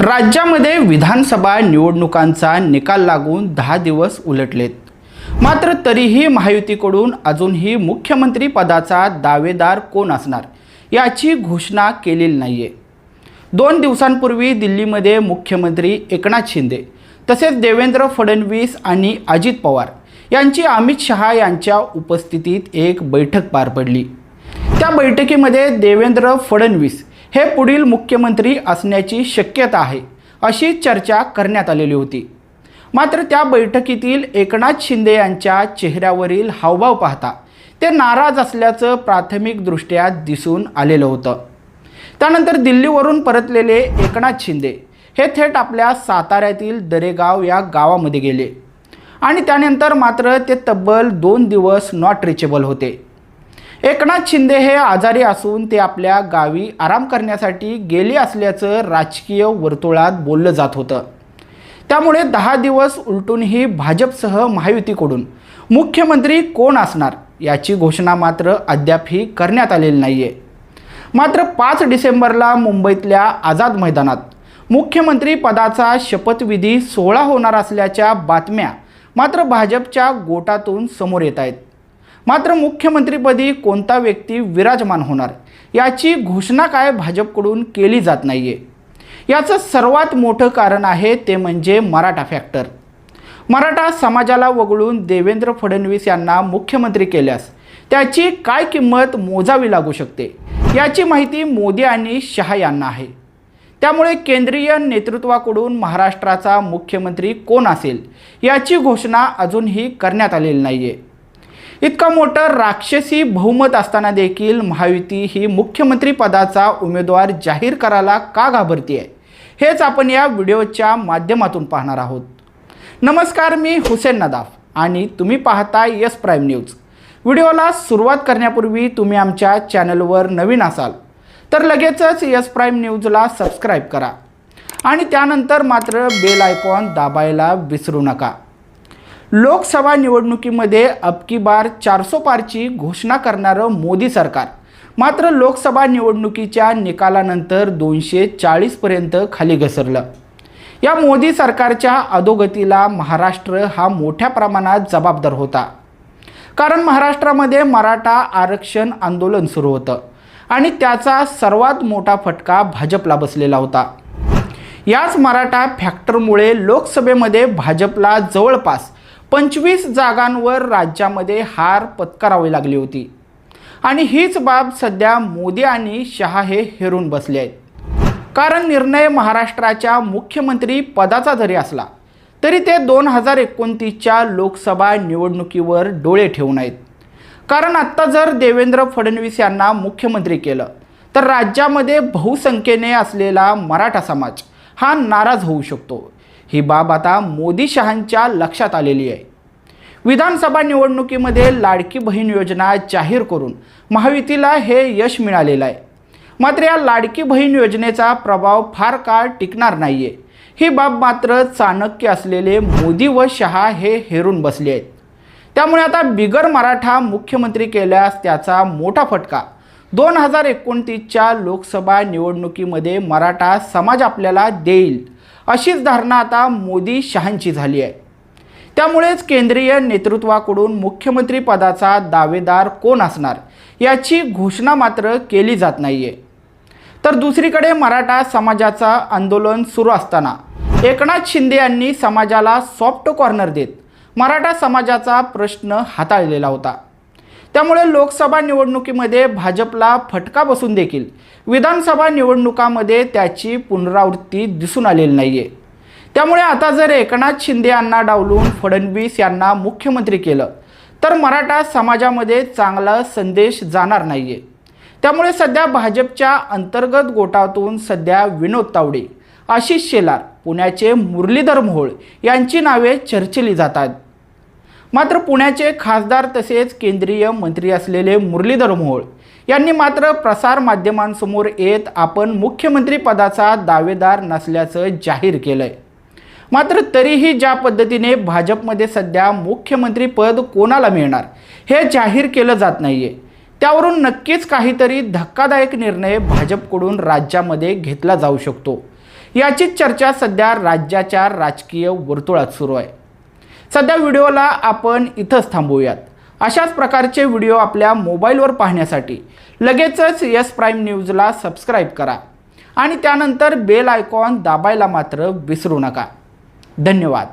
राज्यामध्ये विधानसभा निवडणुकांचा निकाल लागून दहा दिवस उलटलेत. मात्र तरीही महायुतीकडून अजूनही मुख्यमंत्री पदाचा दावेदार कोण असणार याची घोषणा केलेली नाही आहे दोन दिवसांपूर्वी दिल्लीमध्ये मुख्यमंत्री एकनाथ शिंदे तसेच देवेंद्र फडणवीस आणि अजित पवार यांची अमित शहा यांच्या उपस्थितीत एक बैठक पार पडली. त्या बैठकीमध्ये देवेंद्र फडणवीस हे पुढील मुख्यमंत्री असण्याची शक्यता आहे अशी चर्चा करण्यात आलेली होती. मात्र त्या बैठकीतील एकनाथ शिंदे यांच्या चेहऱ्यावरील हावभाव पाहता ते नाराज असल्याचं प्राथमिकदृष्ट्या दिसून आलेलं होतं. त्यानंतर दिल्लीवरून परतलेले एकनाथ शिंदे हे थेट आपल्या साताऱ्यातील दरेगाव या गावामध्ये गेले आणि त्यानंतर मात्र ते तब्बल दोन दिवस नॉट रिचेबल होते. एकनाथ शिंदे हे आजारी असून ते आपल्या गावी आराम करण्यासाठी गेले असल्याचं राजकीय वर्तुळात बोललं जात होतं. त्यामुळे दहा दिवस उलटूनही भाजपसह महायुतीकडून मुख्यमंत्री कोण असणार याची घोषणा मात्र अद्यापही करण्यात आलेली नाही आहे मात्र पाच डिसेंबरला मुंबईतल्या आझाद मैदानात मुख्यमंत्री पदाचा शपथविधी सोहळा होणार असल्याच्या बातम्या मात्र भाजपच्या गोटातून समोर येत आहेत. मात्र मुख्यमंत्रीपदी कोणता व्यक्ती विराजमान होणार? याची घोषणा काय भाजपकडून केली जात नाही आहे याचं सर्वात मोठं कारण आहे ते म्हणजे मराठा फॅक्टर मराठा समाजाला वगळून देवेंद्र फडणवीस यांना मुख्यमंत्री केल्यास त्याची काय किंमत मोजावी लागू शकते? याची माहिती मोदी आणि शहा यांना आहे. त्यामुळे केंद्रीय नेतृत्वाकडून महाराष्ट्राचा मुख्यमंत्री कोण असेल? याची घोषणा अजूनही करण्यात आलेली नाही आहे इतकं मोठं राक्षसी बहुमत असताना देखील महायुती ही मुख्यमंत्री पदाचा उमेदवार जाहीर करायला का घाबरती आहे हेच आपण या व्हिडिओच्या माध्यमातून पाहणार आहोत. नमस्कार मी हुसेन नदाफ आणि तुम्ही पाहता यस प्राईम न्यूज. व्हिडिओला सुरुवात करण्यापूर्वी तुम्ही आमच्या चॅनलवर नवीन असाल तर लगेचच यस प्राईम न्यूजला सबस्क्राईब करा आणि त्यानंतर मात्र बेल आयकॉन दाबायला विसरू नका. लोकसभा निवडणुकीमध्ये अबकी बार चारसो पारची घोषणा करणारं मोदी सरकार. मात्र लोकसभा निवडणुकीच्या निकालानंतर दोनशे चाळीसपर्यंत खाली घसरलं. या मोदी सरकारच्या अधोगतीला महाराष्ट्र हा मोठ्या प्रमाणात जबाबदार होता. कारण महाराष्ट्रामध्ये मराठा आरक्षण आंदोलन सुरू होतं आणि त्याचा सर्वात मोठा फटका भाजपला बसलेला होता. याच मराठा फॅक्टरमुळे लोकसभेमध्ये भाजपला जवळपास पंचवीस जागांवर राज्यामध्ये हार पत्करावी लागली होती. आणि हीच बाब सध्या मोदी आणि शहा हे हेरून बसले आहेत. कारण निर्णय महाराष्ट्राच्या मुख्यमंत्री पदाचा जरी असला तरी ते दोन हजार एकोणतीसच्या लोकसभा निवडणुकीवर डोळे ठेवून आहेत. कारण आत्ता जर देवेंद्र फडणवीस यांना मुख्यमंत्री केलं तर राज्यामध्ये बहुसंख्येने असलेला मराठा समाज हा नाराज होऊ शकतो. ही बाब आता मोदी शहांच्या लक्षात आलेली आहे. विधानसभा निवडणुकीमध्ये लाडकी बहीण योजना जाहीर करून महायुतीला हे यश मिळालेलं आहे. मात्र या लाडकी बहीण योजनेचा प्रभाव फार काळ टिकणार नाही आहे ही बाब मात्र चाणक्य असलेले मोदी व शहा हे हेरून बसले आहेत. त्यामुळे आता बिगर मराठा मुख्यमंत्री केल्यास त्याचा मोठा फटका. दोन हजार एकोणतीसच्या लोकसभा निवडणुकीमध्ये मराठा समाज आपल्याला देईल. अशीच धारणा आता मोदी शहांची झाली आहे. त्यामुळेच केंद्रीय नेतृत्वाकडून मुख्यमंत्री पदाचा दावेदार कोण असणार याची घोषणा मात्र केली जात नाही आहे तर दुसरीकडे मराठा समाजाचा आंदोलन सुरू असताना एकनाथ शिंदे यांनी समाजाला सॉफ्ट कॉर्नर देत मराठा समाजाचा प्रश्न हाताळलेला होता. त्यामुळे लोकसभा निवडणुकीमध्ये भाजपला फटका बसून देखील. विधानसभा निवडणुकामध्ये त्याची पुनरावृत्ती दिसून आलेली नाही आहे त्यामुळे आता जर एकनाथ शिंदे यांना डावलून फडणवीस यांना मुख्यमंत्री केलं तर मराठा समाजामध्ये चांगला संदेश जाणार नाही आहे त्यामुळे सध्या भाजपच्या अंतर्गत गोटातून सध्या विनोद तावडे आशिष शेलार पुण्याचे मुरलीधर मोहोळ यांची नावे चर्चिली जातात. मात्र पुण्याचे खासदार तसेच केंद्रीय मंत्री असलेले मुरलीधर मोहोळ यांनी मात्र प्रसार माध्यमांसमोर येत आपण मुख्यमंत्री पदाचा दावेदार नसल्याचं जाहीर केलंय. मात्र तरीही ज्या पद्धतीने भाजपमध्ये सध्या मुख्यमंत्री पद कोणाला मिळणार हे जाहीर केलं जात नाहीये. त्यावरून नक्कीच काहीतरी धक्कादायक निर्णय भाजपकडून राज्यामध्ये घेतला जाऊ शकतो. याचीच चर्चा सध्या राज्याच्या राजकीय वर्तुळात सुरू आहे. सध्या व्हिडिओला आपण इथंच थांबूयात. अशाच प्रकारचे व्हिडिओ आपल्या मोबाईलवर पाहण्यासाठी लगेचच यस प्राईम न्यूजला सबस्क्राईब करा आणि त्यानंतर बेल आयकॉन दाबायला मात्र विसरू नका. धन्यवाद.